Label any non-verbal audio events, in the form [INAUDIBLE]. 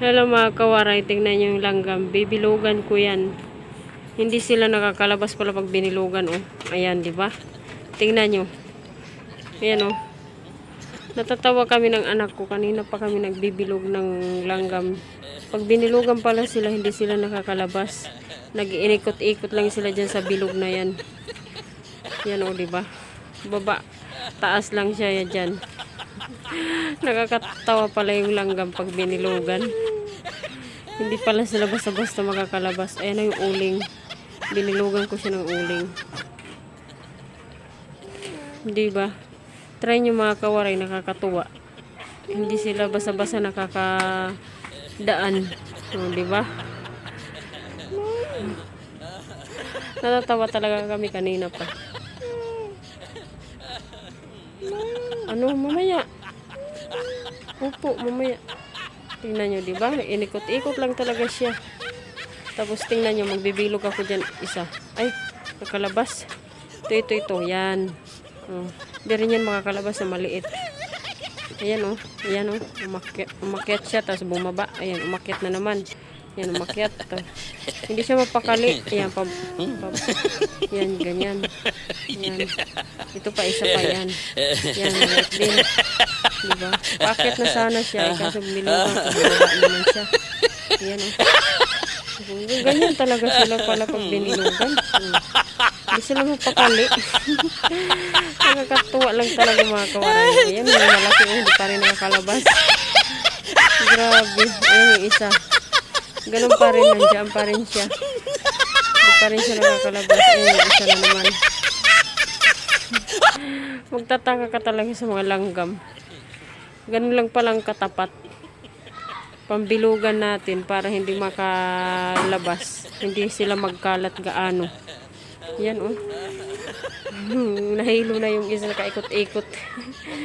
Hello mga kawaray, tingnan nyo yung langgam. Bibilugan ko yan. Hindi sila nakakalabas pala pag binilugan, oh. Ayan, di ba? Tingnan nyo. Ayan, oh. Natatawa kami ng anak ko. Kanina pa kami nagbibilog ng langgam. Pag binilugan pala sila, hindi sila nakakalabas. Nag-iikot-ikot lang sila dyan sa bilog na yan. Yan, oh, di ba? Baba. Taas lang siya yan dyan. Nakakatawa pala yung langgam pag binilugan. Hindi pala sila basta-basta makakalabas. Ayan na yung uling. Binilugan ko siya ng uling. Di ba? Try nyo mga kawaray, nakakatuwa. Hindi sila basta-basta nakakadaan. O, di ba? Natatawa talaga kami kanina pa. Ano, mamaya. Opo, mamaya. Tingnan nyo, di ba? Inikot-ikot lang talaga siya. Tapos tingnan nyo, magbibilog ako dyan isa. Ay, nakalabas. Ito, ito, ito. Yan. Oh. Di rin yan makakalabas na maliit. Ayan, oh. Ayan, oh. Umakyat, umakyat siya, tapos bumaba. Ayan, umakyat na naman. Yan, umakyat. Ta- Hindi siya mapakali. Ayan, pa, pa, yan, ganyan. Yan. Ito pa, isa pa yan. Yan, maliit din. Diba? Bakit na sana siya, eh, kaso binilugan ko, bumaba naman siya. Ayan, oh. Ganyan talaga sila pala pag binilugan. Hmm. Hindi sila mapakali. [LAUGHS] Nakakatuwa lang talaga mga kawaray. Ayan, may malaki oh, hindi pa rin nakakalabas. Grabe. Ayan yung isa. Ganun pa rin, nandiyan pa rin siya. Hindi pa rin siya nakakalabas. Ayan yung isa na naman. Magtataka ka talaga sa mga langgam. Ganun lang palang katapat. Pambilugan natin para hindi makalabas. Hindi sila magkalat gaano. Yan oh. [LAUGHS] Nahilo na yung isa nakaikot-ikot. [LAUGHS]